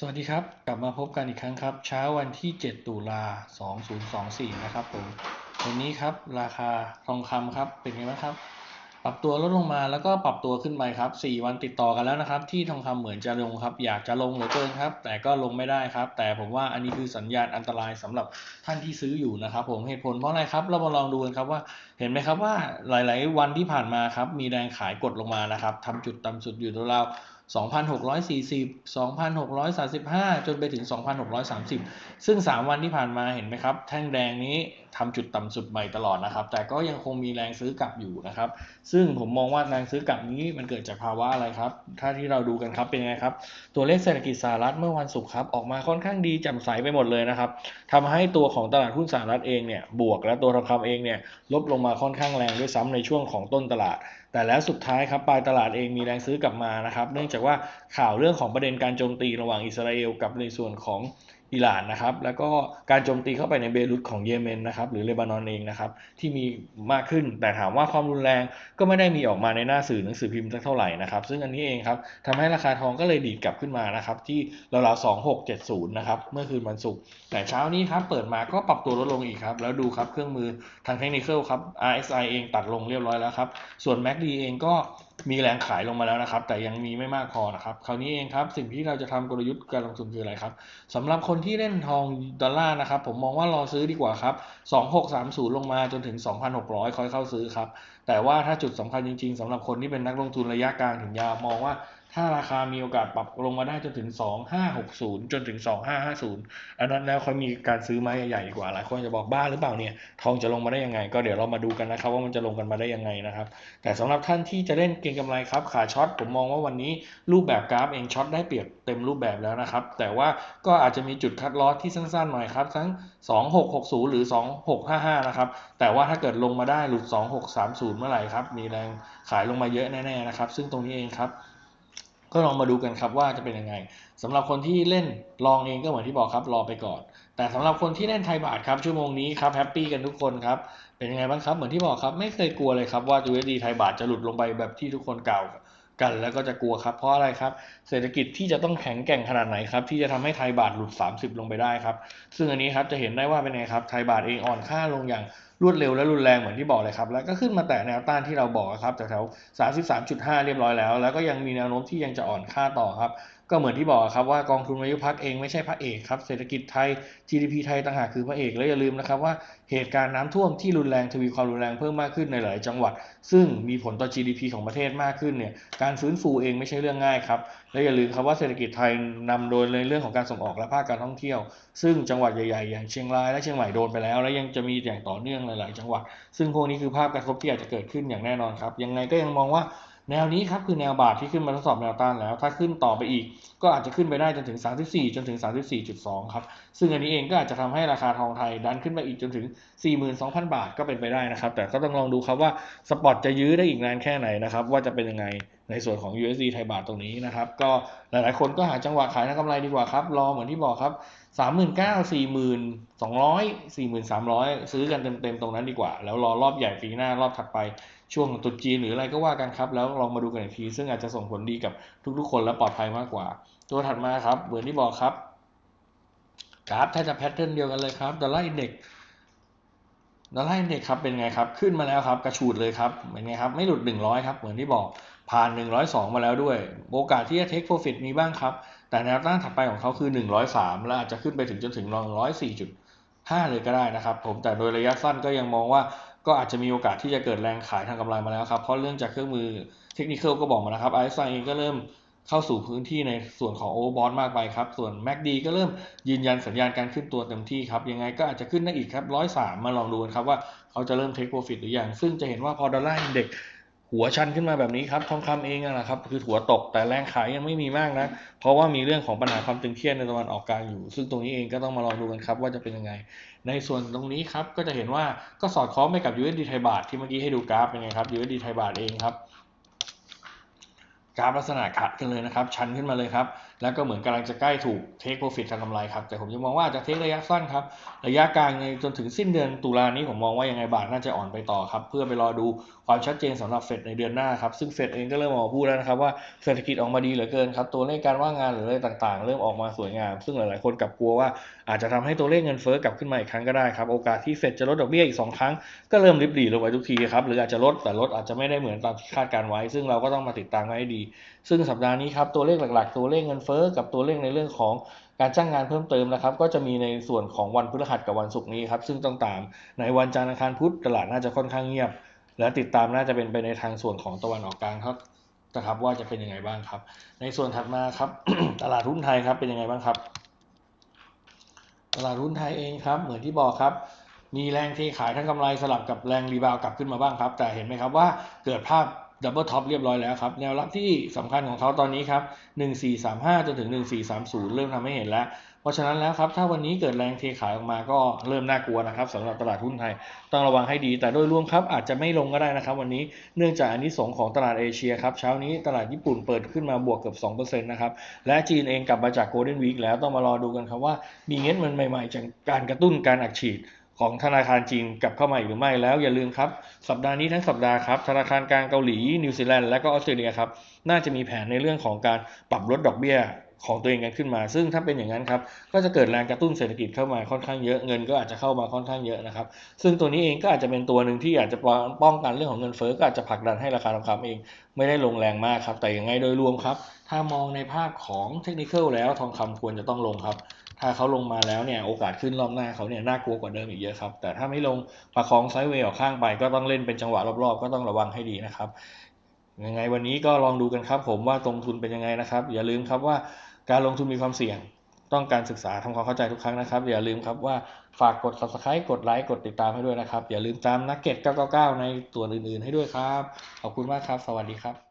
สวัสดีครับ กลับมาพบกันอีกครั้งครับ เช้าวันที่ 7 ตุลา 2024 นะครับผมวันนี้ครับราคาทองคำครับเป็นไงบ้างครับ ปรับตัวลดลงมาแล้วก็ปรับตัวขึ้นไปครับ 4 วันติดต่อกันแล้วนะครับ ที่ทองคำเหมือนจะลงครับ อยากจะลงเหลือเกินครับ แต่ก็ลงไม่ได้ครับ แต่ผมว่าอันนี้คือสัญญาณอันตรายสำหรับท่านที่ซื้ออยู่นะครับ ผมเหตุผลเพราะอะไรครับ เรามาลองดูกันครับว่าเห็นไหมครับว่าหลาย ๆ วันที่ผ่านมาครับมีแรงขายกดลงมานะครับทำจุดต่ำสุดอยู่ราวๆ 2,640 2,635 จนไปถึง 2,630 ซึ่ง 3 วันที่ผ่านมาเห็นไหมครับ แท่งแดงนี้ทำจุดต่ำสุดใหม่ตลอดนะครับ แต่ก็ยังคงมีแรงซื้อกลับอยู่นะครับ ซึ่งผมมองว่าแรงซื้อกลับนี้มันเกิดจากภาวะอะไรครับ ถ้าที่เราดูกันครับเป็นไงครับ ตัวเลขเศรษฐกิจสหรัฐเมื่อวันศุกร์ครับ ออกมาค่อนข้างดีแจ่มใสไปหมดเลยนะครับทำให้ตัวของตลาดหุ้นสหรัฐเองเนี่ยบวกและตัวทองคำเองเนี่ยลบลงมาค่อนข้างแรงด้วยซ้ำในช่วงของต้นตลาดแต่แล้วสุดท้ายครับปลายตลาดเองมีแรงซื้อกลับมานะครับ เนื่องจากว่าข่าวเรื่องของประเด็นการโจมตีระหว่างอิสราเอลกับในส่วนของ อิหร่านนะครับ แล้วก็การโจมตีเข้าไปในเบรุตของเยเมนนะครับหรือเลบานอนเองนะครับที่มีมากขึ้น แต่ถามว่าความรุนแรงก็ไม่ได้มีออกมาในหน้าสื่อหนังสือพิมพ์สักเท่าไหร่นะครับ ซึ่งอันนี้เองครับทำให้ราคาทองก็เลยดีดกลับขึ้นมานะครับที่ราวๆ2670นะครับเมื่อคืนวันศุกร์แต่เช้านี้ครับเปิดมาก็ปรับตัวลดลงอีกครับแล้วดูครับเครื่องมือทางเทคนิคครับ RSI เองตัดลงเรียบร้อยแล้วครับส่วน MACD เองก็ มีแรงขายลงมาแล้วนะครับ แต่ยังมีไม่มากพอนะครับ คราวนี้เองครับ สิ่งที่เราจะทำกลยุทธ์การลงทุนคืออะไรครับสำหรับคนที่เล่นทองดอลลาร์นะครับ ผมมองว่ารอซื้อดีกว่าครับ 2630 ลงมาจนถึง 2,600 ค่อยเข้าซื้อครับ แต่ว่าถ้าจุดสำคัญจริงๆสำหรับคนที่เป็นนักลงทุนระยะกลางถึงยาวมองว่า ถ้าราคามีโอกาสปรับลงมาได้จนถึง 2560 จนถึง 2550 อันนั้นแล้วค่อยมีการซื้อไม้ใหญ่กว่า หลายคนจะบอกบ้าหรือเปล่าเนี่ย ทองจะลงมาได้ยังไง ก็เดี๋ยวเรามาดูกันนะครับว่ามันจะลงกันมาได้ยังไงนะครับ แต่สำหรับท่านที่จะเล่นเก็งกำไรครับ ขาช็อตผมมองว่าวันนี้รูปแบบกราฟเองช็อตได้เปรียบเต็มรูปแบบแล้วนะครับ แต่ว่าก็อาจจะมีจุดคัดลอสที่สั้นๆหน่อยครับ ทั้ง 2660 หรือ 2655 นะครับ แต่ว่าถ้าเกิดลงมาได้หลุด 2630 เมื่อไหร่ครับ มีแรงขายลงมาเยอะแน่ๆนะครับ ซึ่งตรงนี้เองครับ ก็ลองมาดูกันครับว่าจะเป็นยังไงสำหรับคนที่เล่นลองเองก็เหมือนที่บอกครับรอไปก่อน แต่สำหรับคนที่เล่นไทยบาทครับชั่วโมงนี้ครับแฮปปี้กันทุกคนครับเป็นยังไงบ้างครับเหมือนที่บอกครับไม่เคยกลัวเลยครับว่า USD ไทยบาทจะหลุดลงไปแบบที่ทุกคนกล่าว กันแล้วก็จะกลัวครับ เพราะอะไรครับ เศรษฐกิจที่จะต้องแข็งแกร่งขนาดไหนครับ ที่จะทำให้ไทยบาทหลุด 30 ลงไปได้ครับ ซึ่งอันนี้ครับจะเห็นได้ว่าเป็นไงครับ ไทยบาทเองอ่อนค่าลงอย่างรวดเร็วและรุนแรงเหมือนที่บอกเลยครับ แล้วก็ขึ้นมาแตะแนวต้านที่เราบอกครับแถวๆ33.5 เรียบร้อยแล้ว แล้วก็ยังมีแนวโน้มที่ยังจะอ่อนค่าต่อครับ ก็เหมือนที่บอกครับว่ากองทุนอายุพักเองไม่ใช่พระเอกครับเศรษฐกิจไทย GDP ไทยต่างหากคือพระเอกและอย่าลืมนะครับว่าเหตุการณ์น้ำท่วมที่รุนแรงทวีความรุนแรงเพิ่มมากขึ้นในหลายจังหวัด ซึ่งมีผลต่อ GDP ของประเทศมากขึ้นเนี่ยการฟื้นฟูเองไม่ใช่เรื่องง่ายครับและอย่าลืมครับว่าเศรษฐกิจไทยนำโดยในเรื่องของการส่งออกและภาคการท่องเที่ยว ซึ่งจังหวัดใหญ่ๆ อย่างเชียงรายและเชียงใหม่โดนไปแล้ว และยังจะมีอย่างต่อเนื่องหลาย ๆ จังหวัด ซึ่งพวกนี้คือภาพกระทบที่อาจจะเกิดขึ้นอย่างแน่นอนครับยังไงก็ยังมองว่า แนวนี้ครับคือแนวบาทที่ขึ้นมาทดสอบแนวต้านแล้ว ถ้าขึ้นต่อไปอีก ก็อาจจะขึ้นไปได้จนถึง 34 จนถึง 34.2 ครับ ซึ่งอันนี้เองก็อาจจะทำให้ราคาทองไทยดันขึ้นไปอีกจนถึง 42,000 บาทก็เป็นไปได้นะครับ แต่ก็ต้องลองดูครับว่าสปอตจะยื้อได้อีกนานแค่ไหนนะครับว่าจะเป็นยังไง ในส่วนของ USD ไทยบาทตรงนี้นะครับ ก็หลายๆ คนก็หาจังหวะขายทางกำไรดีกว่าครับ รอเหมือนที่บอกครับ 39,000 40,200 4,300 ซื้อกันเต็มๆ ตรงนั้นดีกว่า แล้วรอรอบใหญ่ปีหน้ารอบถัดไปช่วงตรุษจีนหรืออะไรก็ว่ากันครับ แล้วลองมาดูกันอีกที ซึ่งอาจจะส่งผลดีกับทุกๆ คนและปลอดภัยมากกว่า ตัวถัดมาครับ เหมือนที่บอกครับกราฟแทบจะแพทเทิร์นเดียวกันเลยครับดอลลาร์อินเด็กดอลลาร์อินเด็กครับเป็นไงครับ ขึ้นมาแล้วครับ กระฉูดเลยครับเป็นไงครับ ไม่หลุด 100 ครับ เหมือนที่บอก ผ่าน 102 มาแล้วด้วย โอกาสที่จะเทคโปรฟิตมีบ้างครับ แต่แนวต้านถัดไปของเขาคือ 103 และอาจจะขึ้นไปถึงจนถึง 104.5 เลยก็ได้นะครับ ผมแต่โดยระยะสั้นก็ยังมองว่าก็อาจจะมีโอกาสที่จะเกิดแรงขายทางกำไรมาแล้วครับ เพราะเรื่องจากเครื่องมือเทคนิคก็บอกมานะครับไอซ์ไซเองก็เริ่มเข้าสู่พื้นที่ในส่วนของโอเวอร์บอทมากไปครับ ส่วน MACD ก็เริ่มยืนยันสัญญาณการขึ้นตัวเต็มที่ครับ ยังไงก็อาจจะขึ้นได้อีกครับร้อยสามมาลองดูกันครับว่าเขาจะเริ่มเทคโปรฟิตหรือยัง ซึ่งจะเห็นว่าพอดอลลาร์อินเด็ก หัวชันขึ้นมาแบบนี้ครับทองคำเองนะครับ คือหัวตกแต่แรงขายยังไม่มีมากนะ เพราะว่ามีเรื่องของปัญหาความตึงเครียดในตะวันออกกลางอยู่ ซึ่งตรงนี้เองก็ต้องมาลองดูกันครับว่าจะเป็นยังไง ในส่วนตรงนี้ครับก็จะเห็นว่าก็สอดคล้องไปกับ USD ไทยบาทที่เมื่อกี้ให้ดูกราฟเป็นไงครับ USD ไทยบาทเองครับกราฟลักษณะขัดกันเลยนะครับ ชันขึ้นมาเลยครับ แล้วก็เหมือนกำลังจะใกล้ถูกเทคโปรฟิตทางกำไรครับ แต่ผมยังมองว่าจะเทคระยะสั้นครับ ระยะกลางในจนถึงสิ้นเดือนตุลานี้ผมมองว่ายังไงบาทน่าจะอ่อนไปต่อครับ เพื่อไปรอดูความชัดเจนสำหรับเฟดในเดือนหน้าครับ ซึ่งเฟดเองก็เริ่มออกมาพูดแล้วนะครับว่าเศรษฐกิจออกมาดีเหลือเกินครับ ตัวเลขการว่างงานหรืออะไรต่างๆ เริ่มออกมาสวยงาม ซึ่งหลายๆ คนกลับกลัวว่าอาจจะทำให้ตัวเลขเงินเฟ้อกลับขึ้นมาอีกครั้งก็ได้ครับ โอกาสที่เฟดจะลดดอกเบี้ยอีกสองครั้งก็เริ่มริบหรี่ลงไปทุกทีครับ หรืออาจจะลดแต่ลดอาจจะไม่ได้เหมือนตามที่คาดการไว้ ซึ่งเราก็ต้องมาติดตามให้ดี ซึ่งสัปดาห์นี้ครับตัวเลขหลัก ๆ ตัวเลขเงินเฟ้อกับตัวเลขในเรื่องของการจ้างงานเพิ่มเติมนะครับ ก็จะมีในส่วนของวันพฤหัสกับวันศุกร์นี้ครับซึ่งต้องตามในวันจันทร์อังคารพุธตลาดน่าจะค่อนข้างเงียบ และติดตามน่าจะเป็นไปในทางส่วนของตะวันออกกลางครับนะครับ ว่าจะเป็นยังไงบ้างครับ ในส่วนถัดมาครับตลาดหุ้นไทยครับเป็นยังไงบ้างครับ ตลาดหุ้นไทยเองครับ เหมือนที่บอกครับมีแรงเทขายทั้งกำไรสลับกับแรงรีบาวกลับขึ้นมาบ้างครับ แต่เห็นไหมครับว่าเกิดภาพ ดับเบิลท็อปเรียบร้อยแล้วครับ แนวรับที่สำคัญของเขาตอนนี้ครับ 1435 จนถึง 1430 เริ่มทำให้เห็นแล้ว เพราะฉะนั้นแล้วครับ ถ้าวันนี้เกิดแรงเทขายออกมาก็เริ่มน่ากลัวนะครับสำหรับตลาดหุ้นไทย ต้องระวังให้ดี แต่โดยรวมครับ อาจจะไม่ลงก็ได้นะครับ วันนี้เนื่องจากอันนี้สงส์ของตลาดเอเชียครับ เช้านี้ตลาดญี่ปุ่นเปิดขึ้นมาบวกเกือบ2%นะครับ และจีนเองกลับมาจากโกลเด้นวีคแล้วต้องมารอดูกันครับว่ามีเงินมันใหม่ๆจากการกระตุ้นการอัดฉีด ของธนาคารจีนกลับเข้ามาอีกหรือไม่แล้วอย่าลืมครับ สัปดาห์นี้ทั้งสัปดาห์ครับธนาคารกลางเกาหลีนิวซีแลนด์และก็ออสเตรเลียครับน่าจะมีแผนในเรื่องของการปรับลดดอกเบี้ยของตัวเองกันขึ้นมา ซึ่งถ้าเป็นอย่างนั้นครับ ก็จะเกิดแรงกระตุ้นเศรษฐกิจเข้ามาค่อนข้างเยอะ เงินก็อาจจะเข้ามาค่อนข้างเยอะนะครับ ซึ่งตัวนี้เองก็อาจจะเป็นตัวหนึ่งที่อาจจะป้องกันเรื่องของเงินเฟ้อ ก็อาจจะผลักดันให้ราคาทองคำเอง ไม่ได้ลงแรงมากครับ แต่อยังไงโดยรวมครับ ถ้ามองในภาพของเทคนิคแล้วทองคำควรจะต้องลงครับ ถ้าเขาลงมาแล้วเนี่ยโอกาสขึ้นรอบหน้าเขาเนี่ยน่ากลัวกว่าเดิมอีกเยอะครับ แต่ถ้าไม่ลงประคองไซด์เวย์ออกข้างไปก็ต้องเล่นเป็นจังหวะรอบๆ ก็ต้องระวังให้ดีนะครับยังไงวันนี้ก็ลองดูกันครับผมว่าตรงทุนเป็นยังไงนะครับ อย่าลืมครับว่าการลงทุนมีความเสี่ยง ต้องการศึกษาทำความเข้าใจทุกครั้งนะครับ อย่าลืมครับว่าฝากกด subscribe กดไลค์กดติดตามให้ด้วยนะครับ อย่าลืมตามนักเก็ต999 ในตัวอื่นๆ ให้ด้วยครับ ขอบคุณมากครับ สวัสดีครับ